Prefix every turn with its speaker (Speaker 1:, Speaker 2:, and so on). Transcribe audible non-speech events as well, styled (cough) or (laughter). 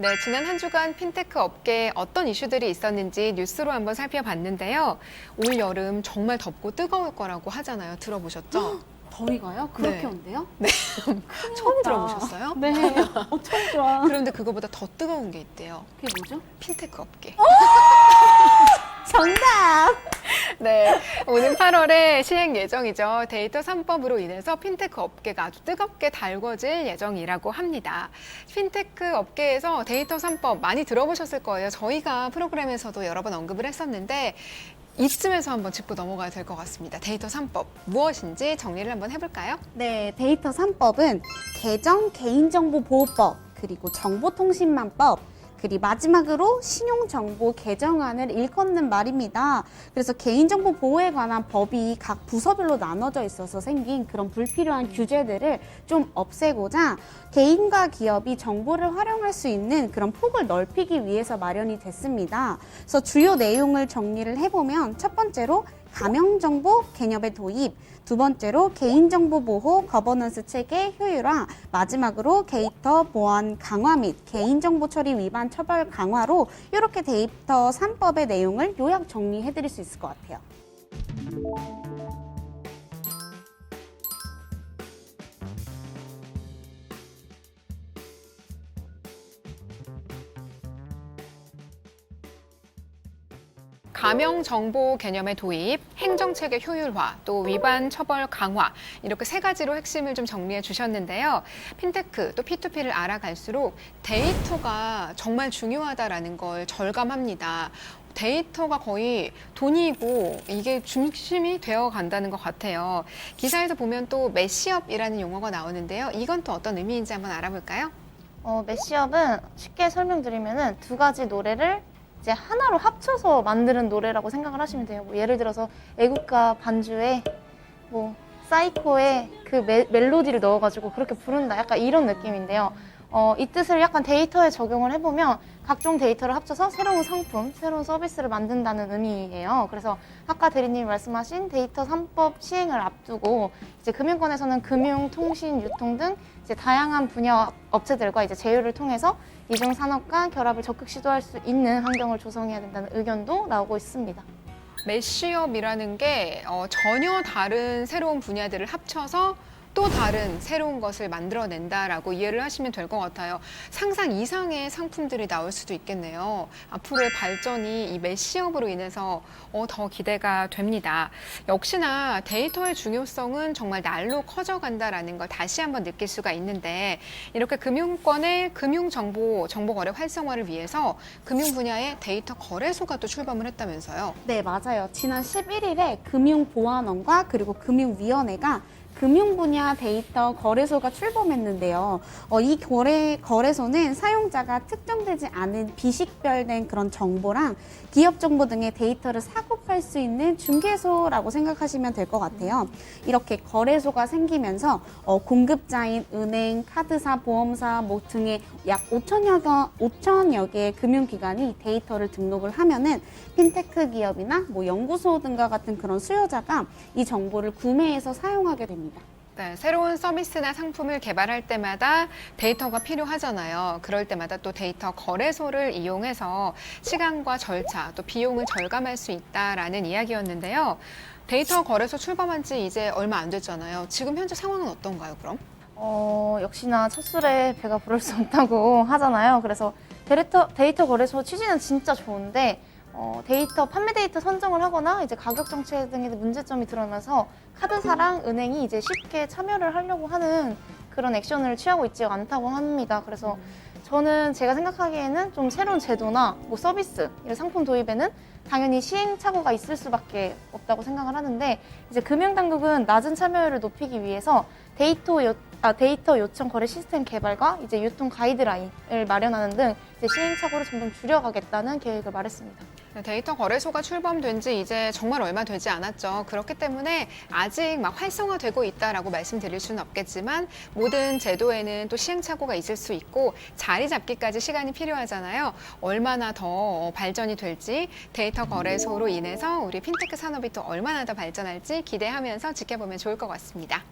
Speaker 1: 네, 지난 한 주간 핀테크 업계에 어떤 이슈들이 있었는지 뉴스로 한번 살펴봤는데요. 올 여름 정말 덥고 뜨거울 거라고 하잖아요. 들어보셨죠?
Speaker 2: 더위가요? 그렇게
Speaker 1: 네.
Speaker 2: 온대요? (laughs)
Speaker 1: 처음 들어보셨어요?
Speaker 2: 네. 어, 처음 좋아. (laughs)
Speaker 1: 그런데 그거보다 더 뜨거운 게 있대요.
Speaker 2: 그게 뭐죠?
Speaker 1: 핀테크 업계. 8월에 시행 예정이죠. 데이터 3법으로 인해서 핀테크 업계가 아주 뜨겁게 달궈질 예정이라고 합니다. 핀테크 업계에서 데이터 3법 많이 들어보셨을 거예요. 저희가 프로그램에서도 여러 번 언급을 했었는데 이쯤에서 한번 짚고 넘어가야 될 것 같습니다. 데이터 3법 무엇인지 정리를 한번 해볼까요?
Speaker 2: 네, 데이터 3법은 개정 개인정보보호법, 그리고 정보통신망법, 그리고 마지막으로 신용정보 개정안을 일컫는 말입니다. 그래서 개인정보 보호에 관한 법이 각 부서별로 나눠져 있어서 생긴 그런 불필요한 규제들을 좀 없애고자 개인과 기업이 정보를 활용할 수 있는 그런 폭을 넓히기 위해서 마련이 됐습니다. 그래서 주요 내용을 정리를 해보면 첫 번째로 가명정보 개념의 도입, 두 번째로 개인정보 보호 거버넌스 체계 효율화, 마지막으로 데이터 보안 강화 및 개인정보 처리 위반 처벌 강화로 이렇게 데이터 3법의 내용을 요약 정리해 드릴 수 있을 것 같아요.
Speaker 1: 가명 정보 개념의 도입, 행정 체계 효율화, 또 위반 처벌 강화 이렇게 세 가지로 핵심을 좀 정리해 주셨는데요. 핀테크 또 P2P를 알아갈수록 데이터가 정말 중요하다라는 걸 절감합니다. 데이터가 거의 돈이고 이게 중심이 되어 간다는 것 같아요. 기사에서 보면 또 메시업이라는 용어가 나오는데요. 이건 또 어떤 의미인지 한번 알아볼까요?
Speaker 3: 어, 매시업은 쉽게 설명드리면은 두 가지 노래를 이제 하나로 합쳐서 만드는 노래라고 생각을 하시면 돼요. 뭐 예를 들어서 애국가 반주에 뭐 사이코의 그 메, 멜로디를 넣어가지고 그렇게 부른다. 약간 이런 느낌인데요. 어, 이 뜻을 약간 데이터에 적용을 해보면 각종 데이터를 합쳐서 새로운 상품, 새로운 서비스를 만든다는 의미예요. 그래서 아까 대리님이 말씀하신 데이터 3법 시행을 앞두고 이제 금융권에서는 금융, 통신, 유통 등 이제 다양한 분야 업체들과 이제 제휴를 통해서 이중 산업과 결합을 적극 시도할 수 있는 환경을 조성해야 된다는 의견도 나오고 있습니다.
Speaker 1: 메시업이라는 게 어, 전혀 다른 새로운 분야들을 합쳐서 또 다른 새로운 것을 만들어낸다라고 이해를 하시면 될 것 같아요. 상상 이상의 상품들이 나올 수도 있겠네요. 앞으로의 발전이 이 메시업으로 인해서 어, 더 기대가 됩니다. 역시나 데이터의 중요성은 정말 날로 커져간다라는 걸 다시 한번 느낄 수가 있는데 이렇게 금융권의 금융정보 정보거래 활성화를 위해서 금융 분야의 데이터 거래소가 또 출범을 했다면서요.
Speaker 2: 네, 맞아요. 지난 11일에 금융보안원과 그리고 금융위원회가 금융 분야 데이터 거래소가 출범했는데요. 어, 이 거래, 거래소는 사용자가 특정되지 않은 비식별된 그런 정보랑 기업 정보 등의 데이터를 사고팔 수 있는 중개소라고 생각하시면 될 것 같아요. 이렇게 거래소가 생기면서 어, 공급자인 은행, 카드사, 보험사 뭐 등의 약 5천여, 개- 5천여 개의 금융기관이 데이터를 등록을 하면은 핀테크 기업이나 뭐 연구소 등과 같은 그런 수요자가 이 정보를 구매해서 사용하게 됩니다.
Speaker 1: 네, 새로운 서비스나 상품을 개발할 때마다 데이터가 필요하잖아요. 그럴 때마다 또 데이터 거래소를 이용해서 시간과 절차, 또 비용을 절감할 수 있다라는 이야기였는데요. 데이터 거래소 출범한 지 이제 얼마 안 됐잖아요. 지금 현재 상황은 어떤가요, 그럼?
Speaker 3: 어, 역시나 첫 술에 배가 부를 수 없다고 (laughs) 하잖아요. 그래서 데이터, 데이터 거래소 취지는 진짜 좋은데 어, 데이터 판매 데이터 선정을 하거나 이제 가격 정책 등의 문제점이 드러나서 카드사랑 은행이 이제 쉽게 참여를 하려고 하는 그런 액션을 취하고 있지 않다고 합니다. 그래서 저는 제가 생각하기에는 좀 새로운 제도나 뭐 서비스 이런 상품 도입에는 당연히 시행착오가 있을 수밖에 없다고 생각을 하는데 이제 금융당국은 낮은 참여율을 높이기 위해서 데이터 요, 아, 데이터 요청 거래 시스템 개발과 이제 유통 가이드라인을 마련하는 등 이제 시행착오를 점점 줄여가겠다는 계획을 말했습니다.
Speaker 1: 네, 데이터 거래소가 출범된 지 이제 정말 얼마 되지 않았죠. 그렇기 때문에 아직 막 활성화되고 있다라고 말씀드릴 수는 없겠지만 모든 제도에는 또 시행착오가 있을 수 있고 자리 잡기까지 시간이 필요하잖아요. 얼마나 더 발전이 될지 데이터 거래소로 인해서 우리 핀테크 산업이 또 얼마나 더 발전할지 기대하면서 지켜보면 좋을 것 같습니다.